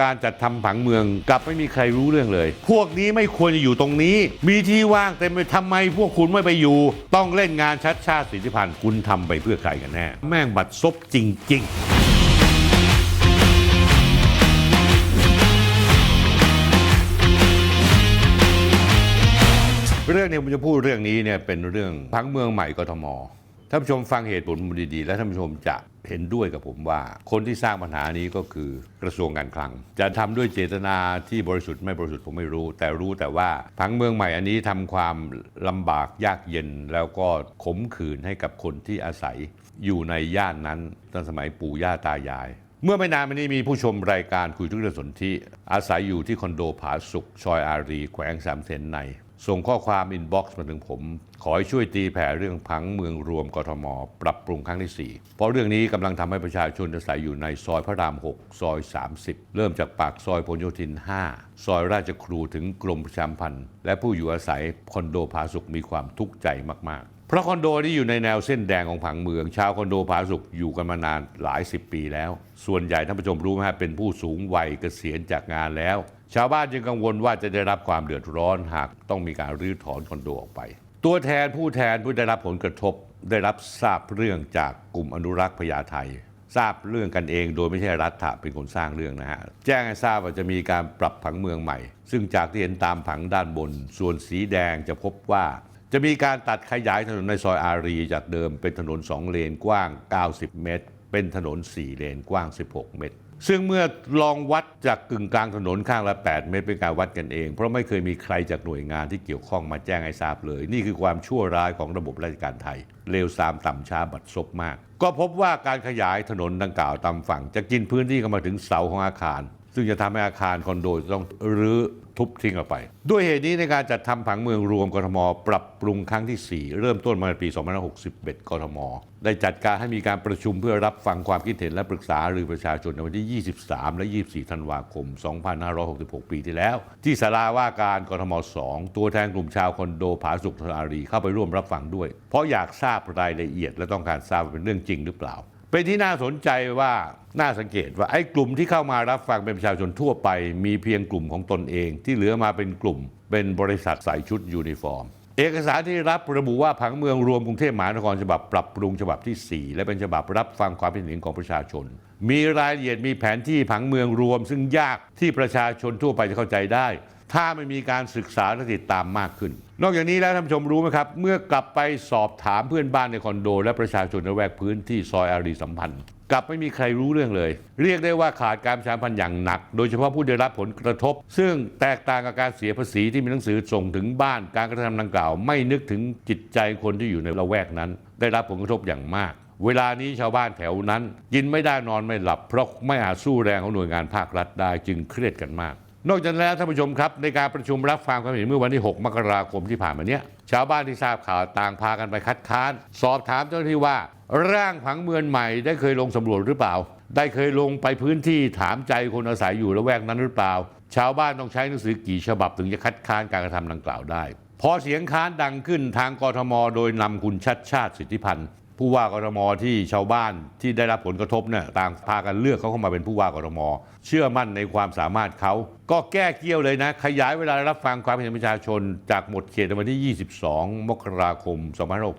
การจัดทำผังเมืองกลับไม่มีใครรู้เรื่องเลย พวกนี้ไม่ควรจะอยู่ตรงนี้ มีที่ว่างเต็มไปทำไมพวกคุณไม่ไปอยู่ ต้องเล่นงานชัดชาติสิทธิพันธ์คุณทำไปเพื่อใครกันแน่ แม่งบัดซบจริง ๆเรื่องนี้ผมจะพูดเรื่องนี้เนี่ยเป็นเรื่องพังเมืองใหม่กทม ท่านผู้ชมฟังเหตุผลมันดีๆ และท่านผู้ชมจะเห็นด้วยกับผมว่า คนที่สร้างปัญหานี้ก็คือกระทรวงการคลัง จะทำด้วยเจตนาที่บริสุทธิ์ไม่บริสุทธิ์ผมไม่รู้ แต่รู้แต่ว่าพังเมืองใหม่อันนี้ทำความลำบากยากเย็น แล้วก็ขมขื่นให้กับคนที่อาศัยอยู่ในย่านนั้นตั้งสมัยปู่ย่าตายาย เมื่อไม่นานมานี้มีผู้ชมรายการคุยทุกเรื่องสนธิอาศัยอยู่ที่คอนโดผาสุกซอยอารี แขวงสามเสนใน ส่งข้อความอินบ็อกซ์มาถึงผม ขอให้ช่วยตีแผ่เรื่องพังเมืองรวมกทม ปรับปรุงครั้งที่ 4 เพราะเรื่องนี้กำลังทำให้ประชาชนอาศัยอยู่ในซอยพระราม 6 ซอย 30 เริ่มจากปากซอยพหลโยธิน 5 ซอยราชครูถึงกรมประชาสัมพันธ์ และผู้อยู่อาศัยคอนโดผาสุกมีความทุกข์ใจมาก ๆ เพราะคอนโดนี้อยู่ในแนวเส้นแดงของผังเมือง ชาวคอนโดผาสุกอยู่กันมานานหลายสิบปีแล้ว ส่วนใหญ่ท่านผู้ชมรู้ไหมฮะเป็นผู้สูงวัยเกษียณจากงานแล้ว ชาวบ้านจึงกังวลว่าจะได้รับความเดือดร้อนหากต้องมีการรื้อถอนคอนโดออกไป ตัวแทนผู้แทนผู้ได้รับผลกระทบ ได้รับทราบเรื่องจากกลุ่มอนุรักษ์พญาไททราบเรื่องกันเองโดยไม่ใช่รัฐเป็นคนสร้างเรื่องนะฮะ แจ้งให้ทราบว่าจะมีการปรับผังเมืองใหม่ ซึ่งจากที่เห็นตามผังด้านบน ส่วนสีแดงจะพบว่า จะมีการตัดขยายถนนในซอยอารี จากเดิมเป็นถนน 2 เลนกว้าง 90 เมตร เป็นถนน 4 เลนกว้าง 16 เมตร ซึ่งเมื่อลองวัดจากกึ่งกลางถนนข้างละ 8 เมตรเป็นการวัดกันเอง เพราะไม่เคยมีใครจากหน่วยงานที่เกี่ยวข้องมาแจ้งให้ทราบเลย นี่คือความชั่วร้ายของระบบราชการไทยเลวทรามต่ำช้าบัดซบมาก ก็พบว่าการขยายถนนดังกล่าวตามฝั่ง จะกินพื้นที่เข้ามาถึงเสาของอาคาร ซึ่งจะทำให้อาคารคอนโดต้องรื้อทุบทิ้งออกไป ด้วยเหตุนี้ในการจัดทำผังเมืองรวมกรทม ปรับปรุงครั้งที่ 4 เริ่มต้นมาในปี 2561 กรทม ได้จัดการให้มีการประชุมเพื่อรับฟังความคิดเห็นและปรึกษาหรือประชาชนในวันที่ 23 และ 24 ธันวาคม 2566 ปีที่แล้ว ที่ศาลาว่าการกรทม 2 ตัวแทนกลุ่มชาวคอนโดผาสุกธนารีเข้าไปร่วมรับฟังด้วย เพราะอยากทราบรายละเอียดและต้องการทราบเป็นเรื่องจริงหรือเปล่า เป็นที่น่าสนใจว่าน่าสังเกตว่าไอ้กลุ่มที่เข้ามารับฟังเป็นประชาชนทั่วไป มีเพียงกลุ่มของตนเอง ที่เหลือมาเป็นกลุ่ม เป็นบริษัทใส่ชุดยูนิฟอร์ม เอกสารที่รับระบุว่าผังเมืองรวมกรุงเทพมหานครฉบับปรับปรุงฉบับที่ 4 และเป็นฉบับรับฟังความคิดเห็นของประชาชน มีรายละเอียดมีแผนที่ผังเมืองรวม ซึ่งยากที่ประชาชนทั่วไปจะเข้าใจได้ ถ้าไม่มีการศึกษาและติดตามมากขึ้น นอกจากนี้แล้วท่านผู้ชมรู้ไหมครับ เมื่อกลับไปสอบถามเพื่อนบ้านในคอนโด และประชาชนในแวกพื้นที่ซอยอารีสัมพันธ์ กลับไม่มีใครรู้เรื่องเลย เรียกได้ว่าขาดการประชาสัมพันธ์อย่างหนัก โดยเฉพาะผู้ได้รับผลกระทบ ซึ่งแตกต่างกับการเสียภาษีที่มีหนังสือส่งถึงบ้านการกระทำดังกล่าว ไม่นึกถึงจิตใจคนที่อยู่ในละแวกนั้น ได้รับผลกระทบอย่างมากเวลานี้ชาวบ้านแถวนั้น กินไม่ได้นอนไม่หลับ เพราะไม่อาจสู้แรงของหน่วยงานภาครัฐได้จึงเครียดกันมาก นอกจากนั้นแล้วท่านผู้ชมครับ ในการประชุมรับฟังความเห็นเมื่อวันที่ 6 มกราคมที่ผ่านมาเนี้ยชาวบ้านที่ทราบข่าวต่างพากันไปคัดค้าน สอบถามเจ้าหน้าที่ว่า ร่างผังเมืองใหม่ได้เคยลงสำรวจหรือเปล่า ได้เคยลงไปพื้นที่ถามใจคนอาศัยอยู่ละแวกนั้นหรือเปล่า ชาวบ้านต้องใช้หนังสือกี่ฉบับถึงจะคัดค้านการกระทำดังกล่าวได้พอเสียงค้านดังขึ้นทางกรทม โดยนำคุณชัดชาติสิทธิพันธ์ ผู้ว่ากรทมที่ชาวบ้านที่ได้รับผลกระทบเนี่ยต่างพากันเลือกเขาเข้ามาเป็นผู้ว่ากรทม เชื่อมั่นในความสามารถเขาก็แก้เกี้ยวเลยนะ ขยายเวลารับฟังความเห็นประชาชน จากหมดเขตในวันที่ 22 มกราคม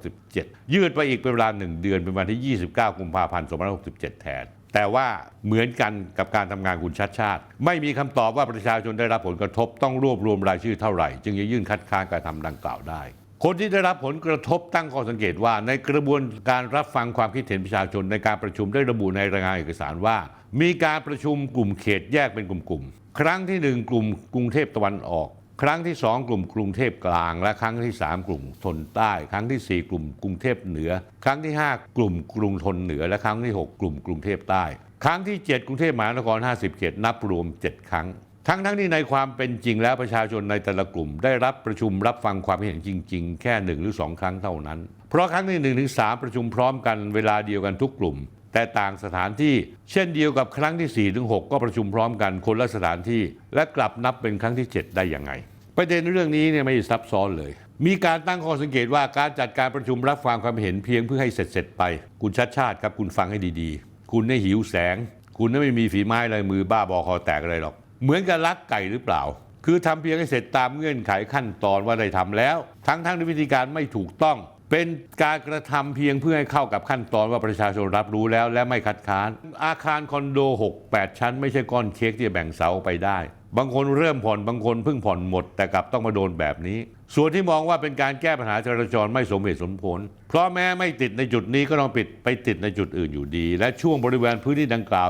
2567 ยืดไปอีกเป็นเวลา 1 เดือนเป็นวันที่ 29 กุมภาพันธ์ 2567 แทนแต่ว่าเหมือนกันกับการทำงานคุณชัดชาติ ไม่มีคำตอบว่าประชาชนได้รับผลกระทบต้องรวบรวมรายชื่อเท่าไหร่ จึงจะยื่นคัดค้านการทำดังกล่าวได้ คนที่ได้รับผลกระทบตั้งข้อสังเกตว่าในกระบวนการรับฟังความคิดเห็นประชาชนในการประชุมได้ระบุในรายงานเอกสารว่า มีการประชุมกลุ่มเขตแยกเป็นกลุ่มๆ ครั้งที่หนึ่งกลุ่มกรุงเทพตะวันออก ครั้งที่ 2 กลุ่มกรุงเทพกลาง และครั้งที่ 3 กลุ่มทนใต้ ครั้งทีสี่ 4 กลุ่มกรุงเทพเหนือ ครั้งที่ 5 กลุ่มกรุงทนเหนือ และครั้งที่ 6 กลุ่มกรุงเทพใต้ ครั้งที่ 7 กรุงเทพมหานคร 50 เขตนับรวม 7 ครั้ง ทั้งทั้งที่ในความเป็นจริงแล้วประชาชนในแต่ละกลุ่ม ได้รับประชุมรับฟังความเห็นจริง ๆ แค่หนึ่งหรือสองครั้งเท่านั้น เพราะครั้งที่หนึ่งถึงสามประชุมพร้อมกันเวลาเดียวกันทุกกลุ่ม แต่ต่างสถานที่เช่นเดียวกับครั้งที่4ถึง6ก็ประชุมพร้อมกันคนละสถานที่ และกลับนับเป็นครั้งที่ 7 ได้ยังไง ประเด็นเรื่องนี้เนี่ยไม่ซับซ้อนเลย มีการตั้งข้อสังเกตว่าการจัดการประชุมรับฟังความเห็นเพียงเพื่อให้เสร็จๆไปคุณชัดชาติครับคุณฟังให้ดีๆ คุณได้หิวแสง คุณไม่มีฝีไม้ลายมือบ้าบอคอแตกอะไรหรอก เหมือนกับลักไก่หรือเปล่า คือทำเพียงให้เสร็จตามเงื่อนไขขั้นตอนว่าได้ทำแล้ว ทั้งทั้งที่วิธีการไม่ถูกต้อง เป็นการกระทำเพียงเพื่อให้เข้ากับขั้นตอนว่าประชาชนรับรู้แล้ว และไม่คัดค้าน อาคารคอนโด 6-8 ชั้น ไม่ใช่ก้อนเค้กที่แบ่งเสาไปได้บางคนเริ่มผ่อนบางคนเพิ่งผ่อนหมด แต่กลับต้องมาโดนแบบนี้ ส่วนที่มองว่าเป็นการแก้ปัญหาจราจรไม่สมเหตุสมผล เพราะแม้ไม่ติดในจุดนี้ก็ต้องปิดไปติดในจุดอื่นอยู่ดี และช่วงบริเวณพื้นที่ดังกล่าว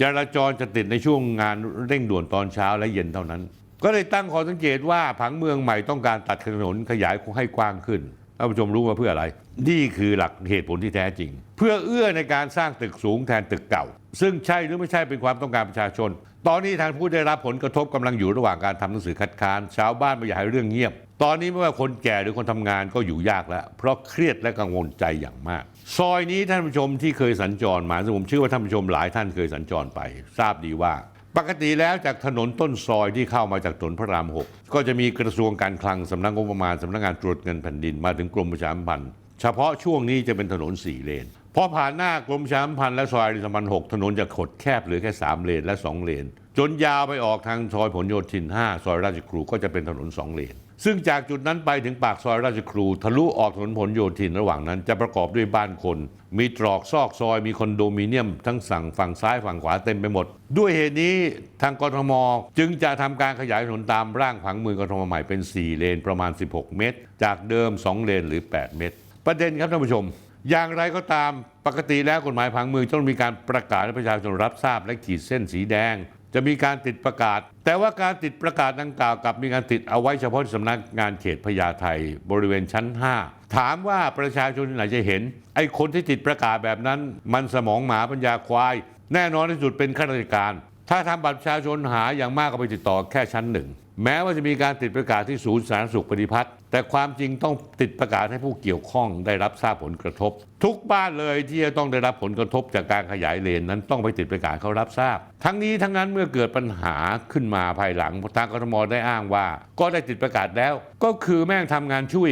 จราจรจะติดในช่วงงานเร่งด่วนตอนเช้าและเย็นเท่านั้น ก็เลยตั้งข้อสังเกตว่าผังเมืองใหม่ต้องการตัดถนนขยายให้กว้างขึ้นท่านผู้ชมรู้มาเพื่ออะไร นี่คือหลักเหตุผลที่แท้จริง เพื่อเอื้อในการสร้างตึกสูงแทนตึกเก่า ซึ่งใช่หรือไม่ใช่เป็นความต้องการประชาชน ตอนนี้ทางผู้ได้รับผลกระทบกำลังอยู่ระหว่างการทำหนังสือคัดค้านชาวบ้านไม่อยากให้เรื่องเงียบ ตอนนี้ไม่ว่าคนแก่หรือคนทำงานก็อยู่ยากแล้ว เพราะเครียดและกังวลใจอย่างมาก ซอยนี้ท่านผู้ชมที่เคยสัญจรมาซึ่งผมเชื่อว่าท่านผู้ชมหลายท่านเคยสัญจรไป ทราบดีว่า ปกติแล้วจากถนนต้นซอยที่เข้ามาจากถนนพระรามหกก็จะมีกระทรวงการคลังสำนักงบประมาณสำนักงานตรวจเงินแผ่นดินมาถึงกรมประชาสัมพันธ์เฉพาะช่วงนี้จะเป็นถนนสี่เลนพอผ่านหน้ากรมประชามพันธ์และซอยริสมันหกถนนจะขดแคบเหลือแค่สามเลนและสองเลน จนยาวไปออกทางซอยผลโยธิน 5 ซอยราชครูก็จะเป็นถนนสองเลน ซึ่งจากจุดนั้นไปถึงปากซอยราชครู ทะลุออกถนนผลโยธินระหว่างนั้น จะประกอบด้วยบ้านคน มีตรอกซอกซอย มีคอนโดมิเนียม ทั้งสั่งฝั่งซ้ายฝั่งขวาเต็มไปหมด ด้วยเหตุนี้ทางกรทม จึงจะทำการขยายถนนตามร่างผังเมืองกรทมใหม่เป็น 4 เลนประมาณ 16 เมตร จากเดิม 2 เลนหรือ 8 เมตร ประเด็นครับท่านผู้ชม อย่างไรก็ตามปกติแล้วกฎหมายผังเมืองต้องมีการประกาศให้ประชาชนรับทราบและขีดเส้นสีแดง จะมีการติดประกาศ แต่ว่าการติดประกาศดังกล่าวกับมีการติดเอาไว้เฉพาะสำนักงานเขตพญาไทบริเวณชั้น 5 ถามว่าประชาชนที่ไหนจะเห็น ไอ้คนที่ติดประกาศแบบนั้น มันสมองหมาปัญญาควาย แน่นอนที่สุดเป็นข้าราชการ ถ้าทำบัตรประชาชนหาอย่างมากก็ไปติดต่อแค่ชั้นหนึ่ง แม้ว่าจะมีการติดประกาศที่ศูนย์สาธารณสุขปฏิพัฒน์แต่ความจริงต้องติดประกาศให้ผู้เกี่ยวข้องได้รับทราบผลกระทบ ทุกบ้านเลยที่จะต้องได้รับผลกระทบจากการขยายเลนนั้นต้องไปติดประกาศเขารับทราบ ทั้งนี้ทั้งนั้นเมื่อเกิดปัญหาขึ้นมาภายหลังทางกรทมได้อ้างว่า ก็ได้ติดประกาศแล้ว ก็คือแม่งทำงานช่วย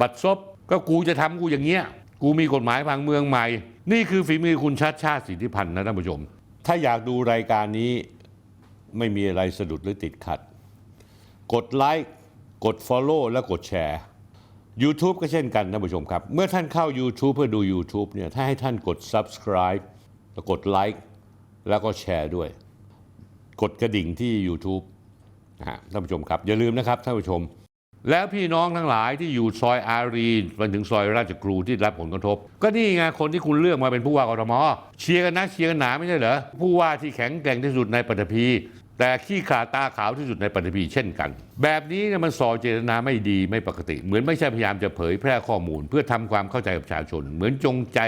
บัตรซบก็กูจะทำกูอย่างเงี้ยกูมีกฎหมายพังเมืองใหม่ นี่คือฝีมือคุณชัดชาติสิทธิพันธ์นะท่านผู้ชม ถ้าอยากดูรายการนี้ไม่มีอะไรสะดุดหรือติดขัด กดไลค์กด Follow และกดแชร์ YouTube ก็เช่นกันท่านผู้ชมครับ เมื่อท่านเข้า YouTube เพื่อดู YouTube เนี่ยถ้าให้ท่านกด Subscribe แล้วกดไลค์แล้วก็แชร์ด้วย กดกระดิ่งที่ YouTube นะฮะท่านผู้ชมครับ อย่าลืมนะครับท่านผู้ชม แล้วพี่น้องทั้งหลายที่อยู่ซอยอารีไปถึงซอยราชกรูที่รับผลกระทบ ก็นี่ไงคนที่คุณเลือกมาเป็นผู้ว่ากรทมเชียร์กันนะเชียร์กันหนาไม่ใช่เหรอผู้ว่าที่แข็งแกร่งที่สุดในปฐพี แต่ขี้ขาตาขาวที่สุดในปฐพีเช่นกัน แบบนี้เนี่ยมันส่อเจตนาไม่ดีไม่ปกติ เหมือนไม่ใช่พยายามจะเผยแพร่ข้อมูล เพื่อทำความเข้าใจกับประชาชน เหมือนจงใจ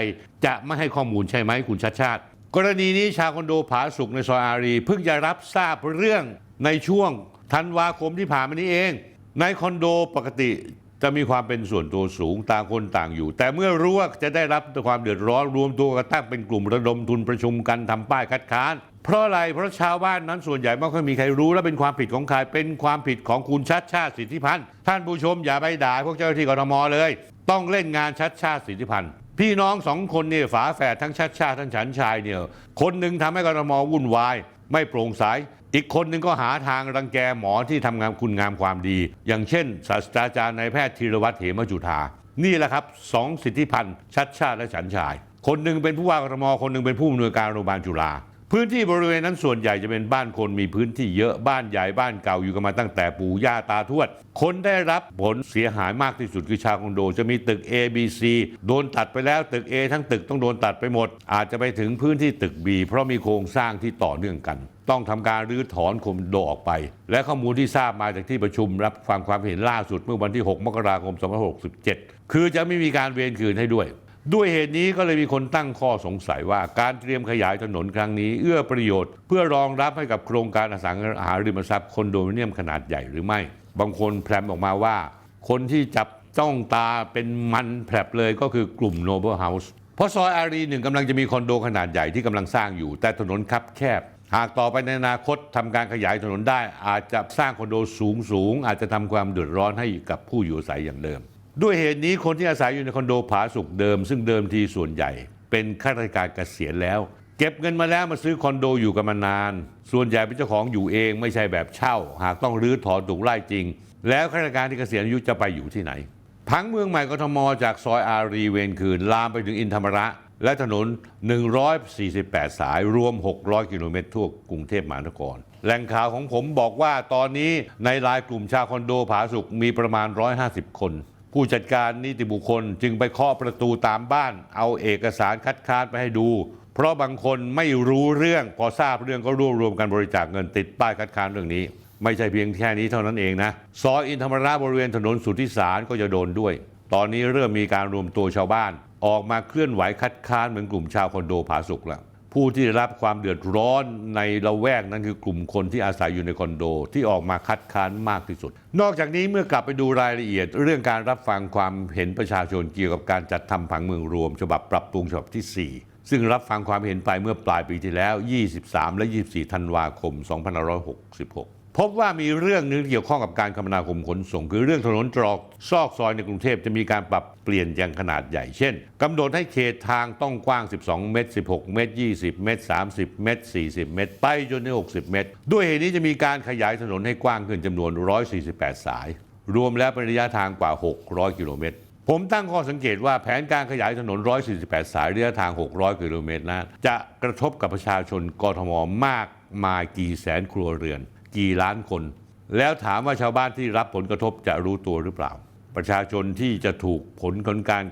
จะไม่ให้ข้อมูลใช่ไหมคุณชัดชาติ กรณีนี้ชาวคอนโดผาสุกในซอยอารีเพิ่งจะรับทราบเรื่องในช่วงธันวาคมที่ผ่านมานี้เอง ในคอนโดปกติจะมีความเป็นส่วนตัวสูงต่างคนต่างอยู่ แต่เมื่อรู้ว่าจะได้รับความเดือดร้อนรวมตัวกันตั้งเป็นกลุ่มระดมทุนประชุมกันทำป้ายคัดค้าน เพราะอะไรเพราะชาวบ้านนั้นส่วนใหญ่ไม่ค่อยมีใครรู้และเป็นความผิดของใครเป็นความผิดของคุณชัดชาติสิทธิพันธ์ท่านผู้ชมอย่าไปด่าพวกเจ้าหน้าที่กรทมเลย ต้องเล่นงานชัดชาติสิทธิพันธ์พี่น้องสองคนเนี่ยฝาแฝดทั้งชัดชาติทั้งฉันชายเนี่ยคนหนึ่งทำให้กทมวุ่นวาย ไม่โปร่งใสอีกคนหนึ่งก็หาทางรังแกหมอที่ทำงานคุณงามความดี อย่างเช่น ศาสตราจารย์นายแพทย์ธีรวัตรเหมจุธานี่แหละครับสองสิทธิพันธ์ชัดชาติและฉันชาย คนหนึ่งเป็นผู้ว่ากทมคนหนึ่งเป็นผู้อำนวยการโรงพยาบาลจุฬา พื้นที่บริเวณนั้นส่วนใหญ่จะเป็นบ้านคนมีพื้นที่เยอะบ้านใหญ่บ้านเก่าอยู่กันมาตั้งแต่ปู่ย่าตาทวด คนได้รับผลเสียหายมากที่สุดคือชาวคอนโด จะมีตึก A B C โดนตัดไปแล้วตึก A ทั้งตึกต้องโดนตัดไปหมด อาจจะไปถึงพื้นที่ตึก B เพราะมีโครงสร้างที่ต่อเนื่องกัน ต้องทำการรื้อถอนคอนโดออกไป และข้อมูลที่ทราบมาจากที่ประชุมรับฟังความเห็นล่าสุดเมื่อวันที่ 6 มกราคม 2567 คือจะไม่มีการเวรคืนให้ด้วย ด้วยเหตุนี้ก็เลยมีคนตั้งข้อสงสัยว่าการเตรียมขยายถนนครั้งนี้ เอื้อประโยชน์ เพื่อรองรับให้กับโครงการอสังหาริมทรัพย์คอนโดมิเนียมขนาดใหญ่หรือไม่ บางคนแพรมออกมาว่า คนที่จับจ้องตาเป็นมันแผลบเลยก็คือกลุ่ม Noble House เพราะซอยอารีหนึ่งกำลังจะมีคอนโดขนาดใหญ่ที่กำลังสร้างอยู่ แต่ถนนคับแคบ หากต่อไปในอนาคตทำการขยายถนนได้ อาจจะสร้างคอนโดสูงสูงๆอาจจะทำความเดือดร้อนให้กับผู้อยู่อาศัยอย่างเดิม ด้วยเหตุนี้คนที่อาศัยอยู่ในคอนโดผาสุกเดิม ซึ่งเดิมทีส่วนใหญ่ เป็นข้าราชการเกษียณแล้ว เก็บเงินมาแล้วมาซื้อคอนโดอยู่กันมานาน ส่วนใหญ่เป็นเจ้าของอยู่เองไม่ใช่แบบเช่า หากต้องรื้อถอนถูกไล่จริง แล้วข้าราชการที่เกษียณอายุจะไปอยู่ที่ไหนพังเมืองใหม่กทมจากซอยอารีเวนคืนลามไปถึงอินธรรมระ และถนน 148 สายรวม 600 กิโลเมตรทั่วกรุงเทพมหานครแหล่งข่าวของผมบอกว่าตอนนี้ในรายกลุ่มชาวคอนโดผาสุกมีประมาณ 150 คน ผู้จัดการนิติบุคคลจึงไปเคาะประตูตามบ้าน เอาเอกสารคัดค้านไปให้ดู เพราะบางคนไม่รู้เรื่องพอทราบเรื่องก็รวบรวมกันบริจาคเงินติดป้ายคัดค้านเรื่องนี้ ไม่ใช่เพียงแค่นี้เท่านั้นเองนะซอยอินธรรมระบริเวณถนนสุทธิสารก็จะโดนด้วย ตอนนี้เริ่มมีการรวมตัวชาวบ้าน ออกมาเคลื่อนไหวคัดค้านเหมือนกลุ่มชาวคอนโดผาสุกแล้ว ผู้ที่ได้รับความเดือดร้อนในละแวกนั้นคือกลุ่มคนที่อาศัยอยู่ในคอนโด ที่ออกมาคัดค้านมากที่สุด นอกจากนี้เมื่อกลับไปดูรายละเอียด เรื่องการรับฟังความเห็นประชาชนเกี่ยวกับการจัดทำผังเมืองรวม ฉบับปรับปรุงฉบับที่ 4 ซึ่งรับฟังความเห็นไปเมื่อปลายปีที่แล้ว 23 และ 24 ธันวาคม 2566 พบว่ามีเรื่องนึงเกี่ยวข้องกับการคมนาคมขนส่ง คือเรื่องถนนตรอกซอกซอยในกรุงเทพจะมีการปรับเปลี่ยนอย่างขนาดใหญ่ เช่นกำหนดให้เขตทางต้องกว้าง 12 เมตร 16 เมตร 20 เมตร 30 เมตร 40 เมตร ไปจนถึง60 เมตร ด้วยเหตุนี้จะมีการขยายถนนให้กว้างขึ้นจำนวน 148 สาย รวมแล้วเป็นระยะทางกว่า 600 กิโลเมตรผมตั้งข้อสังเกตว่าแผนการขยายถนน 148 สายระยะทาง 600 กิโลเมตรนั้นจะกระทบกับประชาชนกทมมากมายกี่แสนครัวเรือน กี่ล้านคน แล้วถามว่าชาวบ้านที่รับผลกระทบจะรู้ตัวหรือเปล่า ประชาชนที่จะถูกผลของการ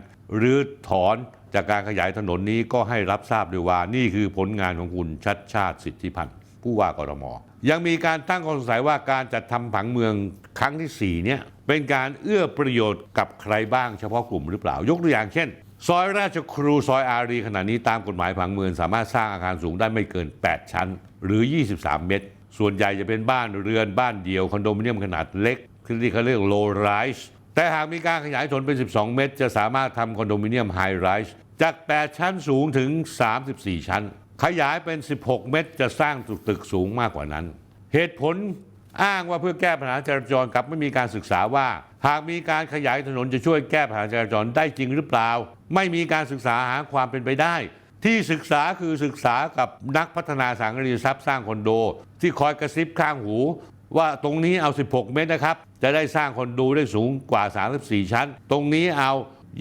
รื้อถอนจากการขยายถนนนี้ก็ให้รับทราบด้วยว่านี่คือผลงานของคุณชัดชาติสิทธิพันธ์ผู้ว่ากทมยังมีการตั้งข้อสงสัยว่าการจัดทำผังเมืองครั้งที่4เนี่ยเป็นการเอื้อประโยชน์กับใครบ้างเฉพาะกลุ่มหรือเปล่า ยกตัวอย่างเช่น ซอยราชครูซอยอารีขณะนี้ตามกฎหมายผังเมืองสามารถสร้างอาคารสูงได้ไม่เกิน 8 ชั้น หรือ 23 เมตร ส่วนใหญ่จะเป็นบ้านเรือนบ้านเดี่ยวคอนโดมิเนียมขนาดเล็กที่เขาเรียก low rise แต่หากมีการขยายถนนเป็น 12 เมตร จะสามารถทำคอนโดมิเนียม high rise จาก 8 ชั้นสูงถึง 34 ชั้น ขยายเป็น 16 เมตร จะสร้างตึกสูงมากกว่านั้น เหตุผลอ้างว่าเพื่อแก้ปัญหาจราจรกับไม่มีการศึกษาว่า หากมีการขยายถนนจะช่วยแก้ปัญหาจราจรได้จริงหรือเปล่า ไม่มีการศึกษาหาความเป็นไปได้ ที่ศึกษาคือศึกษากับนักพัฒนาสังหาริมทรัพย์สร้างคอนโด ที่คอยกระซิบข้างหู ว่าตรงนี้เอา 16 เมตรนะครับ จะได้สร้างคอนโดได้สูงกว่า 34 ชั้น ตรงนี้เอา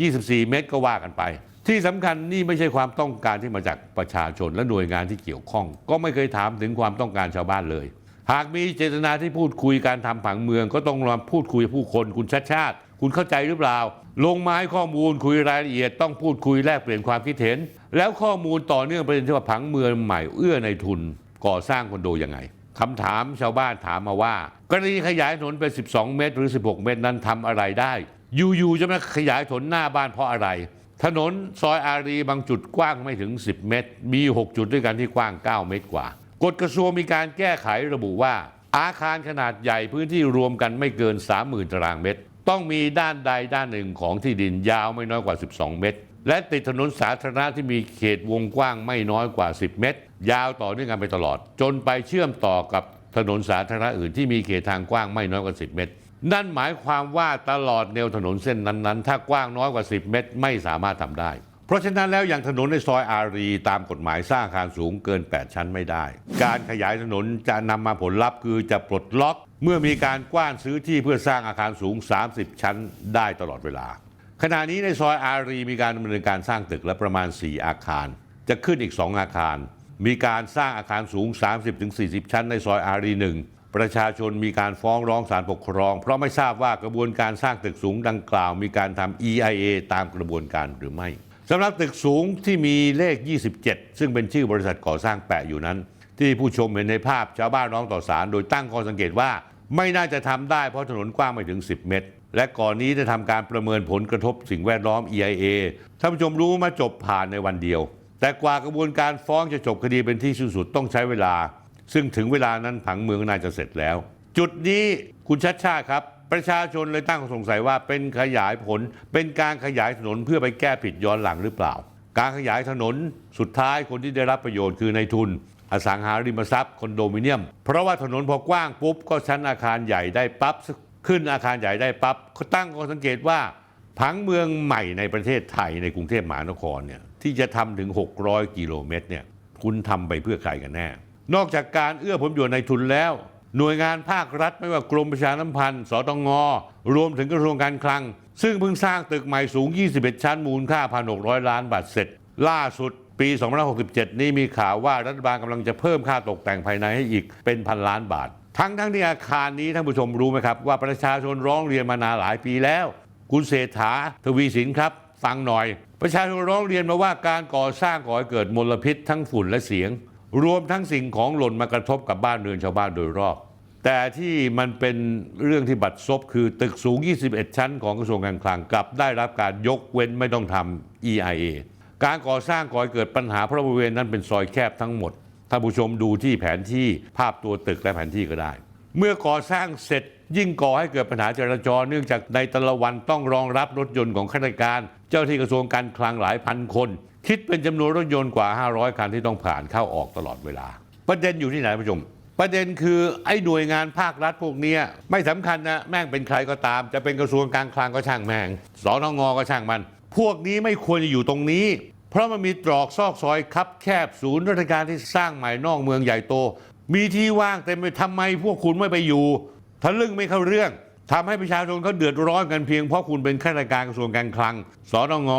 24 เมตรก็ว่ากันไป ที่สำคัญนี่ไม่ใช่ความต้องการที่มาจากประชาชนและหน่วยงานที่เกี่ยวข้อง ก็ไม่เคยถามถึงความต้องการชาวบ้านเลย หากมีเจตนาที่พูดคุยการทำผังเมือง ก็ต้องมาพูดคุยผู้คนคุณชัดชาติ คุณเข้าใจหรือเปล่า ลงมาให้ข้อมูลคุยรายละเอียดต้องพูดคุยแลกเปลี่ยนความคิดเห็น แล้วข้อมูลต่อเนื่องประเด็นที่ว่าผังเมืองใหม่เอื้อในทุนก่อสร้างคอนโดยังไงคำถามชาวบ้านถามมาว่า กรณีขยายถนนเป็น12 เมตรหรือ 16 เมตรนั้นทำอะไรได้ อยู่ๆจะมาขยายถนนหน้าบ้านเพราะอะไร ถนนซอยอารีบางจุดกว้างไม่ถึง 10 เมตร มี 6 จุดด้วยกันที่กว้าง 9 เมตรกว่ากฎกระทรวงมีการแก้ไขระบุว่า อาคารขนาดใหญ่พื้นที่รวมกันไม่เกิน 30,000 ตารางเมตร ต้องมีด้านใดด้านหนึ่งของที่ดินยาวไม่น้อยกว่า 12 เมตร และติดถนนสาธารณะที่มีเขตวงกว้างไม่น้อยกว่า 10 เมตร ยาวต่อเนื่องกันไปตลอด จนไปเชื่อมต่อกับถนนสาธารณะอื่นที่มีเขตทางกว้างไม่น้อยกว่า 10 เมตร นั่นหมายความว่าตลอดแนวถนนเส้นนั้นๆ ถ้ากว้างน้อยกว่า 10 เมตร ไม่สามารถทำได้ เพราะฉะนั้นแล้วอย่างถนนในซอยอารี ตามกฎหมายสร้างอาคารสูงเกิน 8 ชั้นไม่ได้ การขยายถนนจะนำมาผลลัพธ์คือจะปลดล็อก เมื่อมีการกว้านซื้อที่เพื่อสร้างอาคารสูง 30 ชั้นได้ตลอดเวลา ขณะนี้ในซอยอารีมีการดำเนินการสร้างตึกและประมาณ 4 อาคาร จะขึ้นอีก 2 อาคาร มีการสร้างอาคารสูง 30-40 ชั้นในซอยอารีหนึ่งประชาชนมีการฟ้องร้องศาลปกครอง เพราะไม่ทราบว่ากระบวนการสร้างตึกสูงดังกล่าว มีการทำ EIA ตามกระบวนการหรือไม่สำหรับตึกสูงที่มีเลข 27 ซึ่งเป็นชื่อบริษัทก่อสร้างแปะอยู่นั้น ที่ผู้ชมเห็นในภาพชาวบ้านร้องต่อศาลโดยตั้งข้อสังเกตว่า ไม่น่าจะทำได้เพราะถนนกว้างไม่ถึง 10 เมตร และก่อนนี้ได้ทำการประเมินผลกระทบสิ่งแวดล้อม EIA ท่านผู้ชมรู้มาจบผ่านในวันเดียว แต่กว่ากระบวนการฟ้องจะจบคดีเป็นที่สิ้นสุดต้องใช้เวลา ซึ่งถึงเวลานั้นผังเมืองน่าจะเสร็จแล้ว จุดนี้คุณชัดชาติครับ ประชาชนเลยตั้งข้อสงสัยว่าเป็นขยายผล เป็นการขยายถนนเพื่อไปแก้ผิดย้อนหลังหรือเปล่า การขยายถนนสุดท้ายคนที่ได้รับประโยชน์คือในายทุน อสังหาริมทรัพย์คอนโดมิเนียม เพราะว่าถนนพอกว้างปุ๊บก็ชั้นอาคารใหญ่ได้ปั๊บขึ้นอาคารใหญ่ได้ปั๊บเขาตั้งข้อสังเกตว่าผังเมืองใหม่ในประเทศไทยในกรุงเทพมหานครเนี่ยที่จะทำถึง 600 กิโลเมตรเนี่ยคุณทำไปเพื่อใครกันแน่ นอกจากการเอื้อผลประโยชน์ในทุนแล้ว หน่วยงานภาครัฐไม่ว่ากรมประชาสัมพันธ์สตงรวมถึงกระทรวงการคลัง ซึ่งเพิ่งสร้างตึกใหม่สูง 21 ชั้นมูลค่า 1,600 ล้านบาทเสร็จ ล่าสุด ปี 2567 นี้มีข่าวว่ารัฐบาลกำลังจะเพิ่มค่าตกแต่งภายในให้อีกเป็นพันล้านบาท ทั้งทั้งที่อาคารนี้ท่านผู้ชมรู้ไหมครับ ว่าประชาชนร้องเรียนมานานหลายปีแล้ว คุณเศรษฐาทวีสินครับฟังหน่อย ประชาชนร้องเรียนมาว่าการก่อสร้างก่อให้เกิดมลพิษทั้งฝุ่นและเสียง รวมทั้งสิ่งของหล่นมากระทบกับบ้านเรือนชาวบ้านโดยรอบ แต่ที่มันเป็นเรื่องที่บัดซบคือตึกสูง 21 ชั้นของกระทรวงการคลังกลับได้รับการยกเว้นไม่ต้องทำ EIA การก่อสร้างก่อให้เกิดปัญหาเพราะบริเวณนั้นเป็นซอยแคบทั้งหมดท่านผู้ชมดูที่แผนที่ภาพตัวตึกและแผนที่ก็ได้ เมื่อก่อสร้างเสร็จยิ่งก่อให้เกิดปัญหาจราจรเนื่องจากในแต่ละวันต้องรองรับรถยนต์ของข้าราชการ เจ้าที่กระทรวงการคลังหลายพันคน คิดเป็นจำนวนรถยนต์กว่า 500 คันที่ต้องผ่านเข้าออกตลอดเวลา ประเด็นอยู่ที่ไหนผู้ชม ประเด็นคือไอ้หน่วยงานภาครัฐพวกนี้ไม่สำคัญนะแม่งเป็นใครก็ตาม จะเป็นกระทรวงการคลังก็ช่างแม่งสอนงก็ช่างมัน พวกนี้ไม่ควรจะอยู่ตรงนี้ เพราะมันมีตรอกซอกซอยคับแคบศูนย์ราชการที่สร้างใหม่นอกเมืองใหญ่โต มีที่ว่างเต็มไปทำไมพวกคุณไม่ไปอยู่ทะลึ่งไม่เข้าเรื่องทำให้ประชาชนเขาเดือดร้อนกันเพียงเพราะคุณเป็นข้าราชการกระทรวงการคลังสอนง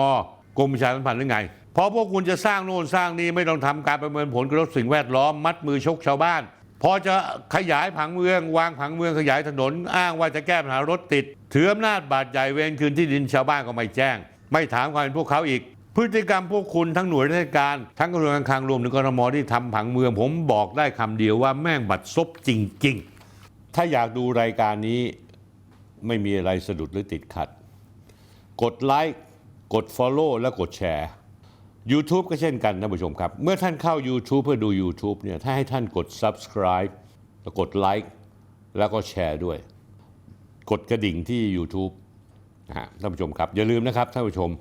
กรมประชาสัมพันธ์หรือไงเพราะพวกคุณจะสร้างโน่นสร้างนี้ไม่ต้องทำการประเมินผลกระทบสิ่งแวดล้อมมัดมือชกชาวบ้าน พอจะขยายผังเมือง วางผังเมืองขยายถนนอ้างว่าจะแก้ปัญหารถติด ถืออำนาจบาดใหญ่เวรคืนที่ดินชาวบ้านก็ไม่แจ้ง ไม่ถามความเป็นพวกเขาอีก พฤติกรรมพวกคุณทั้งหน่วยราชการ ทั้งกระทรวงการคลังรวมถึงกรทมที่ทำผังเมือง ผมบอกได้คำเดียวว่าแม่งบัดซบจริง ๆ ถ้าอยากดูรายการนี้ไม่มีอะไรสะดุดหรือติดขัด กดไลค์กด Follow และกดแชร์ YouTube ก็เช่นกันท่านผู้ชมครับ เมื่อท่านเข้า YouTube เพื่อดู YouTube เนี่ยถ้าให้ท่านกด Subscribe แล้วกดไลค์แล้วก็แชร์ด้วย กดกระดิ่งที่ YouTube นะฮะท่านผู้ชมครับ อย่าลืมนะครับท่านผู้ชม